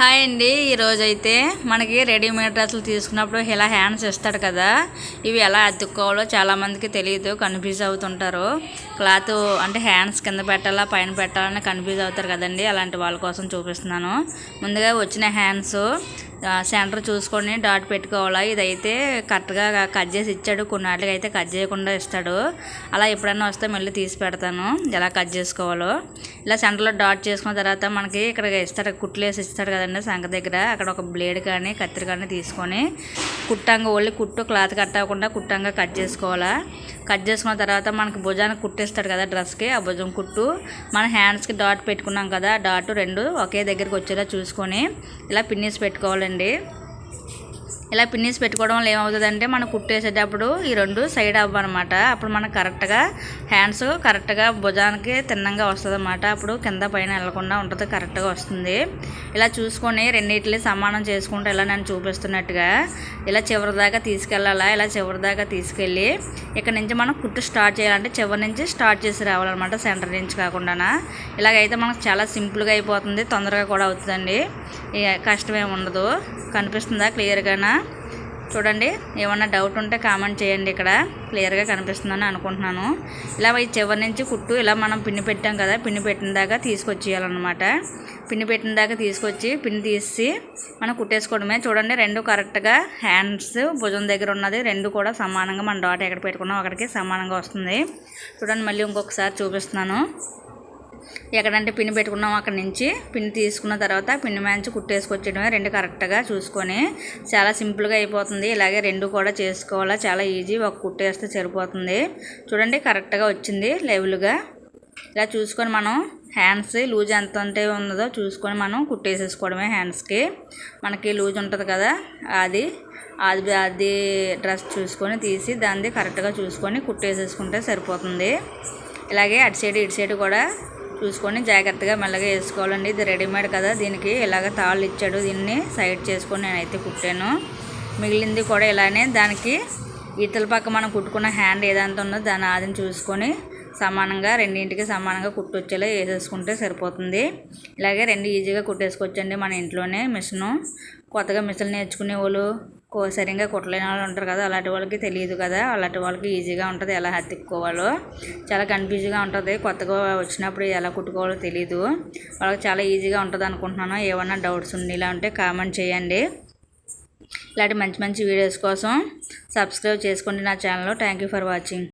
Hi అండి. ఈరోజు అయితే మనకి రెడీమేడ్ డ్రెస్సులు తీసుకున్నప్పుడు ఇలా హ్యాండ్స్ ఇస్తాడు కదా. ఇవి ఎలా అతుక్కోవాలో చాలామందికి తెలియదు కన్ఫ్యూజ్ అవుతుంటారు. క్లాత్ అంటే హ్యాండ్స్ కింద పెట్టాలా పైన పెట్టాలని కన్ఫ్యూజ్ అవుతారు కదండి. అలాంటి వాళ్ళ కోసం చూపిస్తున్నాను. ముందుగా వచ్చిన హ్యాండ్స్ సెంటర్ చూసుకొని డాట్ పెట్టుకోవాలా? ఇదైతే కరెక్ట్గా కట్ చేసి ఇచ్చాడు. కొన్నాళ్ళకి అయితే కట్ చేయకుండా ఇస్తాడు. అలా ఎప్పుడైనా వస్తే మళ్ళీ తీసి పెడతాను. ఎలా కట్ చేసుకోవాలో. ఇలా సెంటర్లో డాట్ చేసుకున్న తర్వాత మనకి ఇక్కడ ఇస్తాడు కుట్లు వేసి ఇస్తాడు కదండి సంఖ దగ్గర. అక్కడ ఒక బ్లేడ్ కానీ కత్తిరి కానీ తీసుకొని కుట్టంగా ఓన్లీ కుట్టు క్లాత్ కట్ అవ్వకుండా కుట్టంగా కట్ చేసుకోవాలా. కట్ చేసుకున్న తర్వాత మనకి భుజానికి కుట్టేస్తాడు కదా డ్రెస్కి ఆ భుజం కుట్టు. మన హ్యాండ్స్కి డాట్ పెట్టుకున్నాం కదా డాట్ రెండు ఒకే దగ్గరికి వచ్చేలా చూసుకొని ఇలా పిన్నిస్ పెట్టుకోవాలండి ఇలా పిన్నిస్ పెట్టుకోవడం వల్ల ఏమవుతుందంటే మనం కుట్టేసేటప్పుడు ఈ రెండు సైడ్ అవ్వనమాట. అప్పుడు మనకు కరెక్ట్గా హ్యాండ్స్ కరెక్ట్గా భుజానికి తిన్నంగా వస్తుంది అనమాట అప్పుడు కింద పైన వెళ్ళకుండా ఉంటుంది కరెక్ట్గా వస్తుంది. ఇలా చూసుకొని రెండింటిని సమానం చేసుకుంటే ఇలా నేను చూపిస్తున్నట్టుగా ఇలా చివరి దాకా తీసుకెళ్ళాలా ఇలా చివరి దాకా తీసుకెళ్ళి ఇక్కడ నుంచి మనం కుట్టు స్టార్ట్ చేయాలంటే చివరి నుంచి స్టార్ట్ చేసి రావాలన్నమాట సెంటర్ నుంచి కాకుండా ఇలాగైతే మనకు చాలా సింపుల్గా అయిపోతుంది తొందరగా కూడా అవుతుందండి. కష్టమేమి ఉండదు. కనిపిస్తుందా క్లియర్గానా? చూడండి ఏమన్నా డౌట్ ఉంటే కామెంట్ చేయండి ఇక్కడ. క్లియర్గా కనిపిస్తుందని అనుకుంటున్నాను. ఇలా ఈ చివరి నుంచి కుట్టు ఇలా మనం పిన్ని పెట్టాం కదా పిన్ని పెట్టిన దాకా తీసుకొచ్చేయాలన్నమాట. పిన్ని పెట్టిన దాకా తీసుకొచ్చి పిన్ని తీసి మనం కుట్టేసుకోవడమే. చూడండి రెండు కరెక్ట్గా హ్యాండ్స్ భుజం దగ్గర ఉన్నది. రెండు కూడా సమానంగా మన డాట్ ఎక్కడ పెట్టుకున్నాం అక్కడికి సమానంగా వస్తుంది. చూడండి మళ్ళీ ఇంకొకసారి చూపిస్తున్నాను. ఎక్కడంటే పిన్ పెట్టుకున్నాం అక్కడ నుంచి. పిన్ తీసుకున్న తర్వాత పిన్ మ్యాంచి కుట్టేసుకొచ్చేయడమే రెండు కరెక్ట్గా చూసుకొని చాలా సింపుల్గా అయిపోతుంది. ఇలాగే రెండు కూడా చేసుకోవాలా. చాలా ఈజీ. ఒక కుట్టేస్తే సరిపోతుంది. చూడండి కరెక్ట్గా వచ్చింది లెవెల్గా. ఇలా చూసుకొని మనం హ్యాండ్స్ లూజ్ ఎంత ఉంటే ఉన్నదో చూసుకొని మనం కుట్టేసేసుకోవడమే హ్యాండ్స్కి. మనకి లూజ్ ఉంటుంది కదా అది. అది అది డ్రెస్ చూసుకొని తీసి దాన్ని కరెక్ట్గా చూసుకొని కుట్టేసేసుకుంటే సరిపోతుంది. ఇలాగే అటు సైడ్ ఇటు సైడ్ కూడా చూసుకొని జాగ్రత్తగా మెల్లగా వేసుకోవాలండి. ఇది రెడీమేడ్ కదా దీనికి ఇలాగ తాళ్ళు ఇచ్చాడు దీన్ని సైడ్ చేసుకొని నేనైతే కుట్టాను. మిగిలింది కూడా ఇలానే దానికి ఇతల పక్క మనం కుట్టుకున్న హ్యాండ్ ఏదంతా ఉందో దాని ఆదిని చూసుకొని సమానంగా రెండింటికి సమానంగా కుట్టొచ్చేలా వేసేసుకుంటే సరిపోతుంది. ఇలాగే రెండు ఈజీగా కుట్టేసుకోవచ్చండి మన ఇంట్లోనే మిషను. కొత్తగా మిషన్ నేర్చుకునే వాళ్ళు సరిగ్గా కుట్టలేని వాళ్ళు ఉంటారు కదా అలాంటి వాళ్ళకి తెలియదు కదా అలాంటి వాళ్ళకి ఈజీగా ఉంటుంది ఎలా హత్తుకోవాలో. చాలా కన్ఫ్యూజ్గా ఉంటుంది కొత్తగా వచ్చినప్పుడు ఎలా కుట్టుకోవాలో తెలియదు వాళ్ళకి చాలా ఈజీగా ఉంటుంది అనుకుంటున్నాను. ఏమన్నా డౌట్స్ ఉండి ఇలా ఉంటే కామెంట్ చేయండి. ఇలాంటి మంచి మంచి వీడియోస్ కోసం సబ్స్క్రైబ్ చేసుకోండి నా ఛానల్లో. Thank for watching.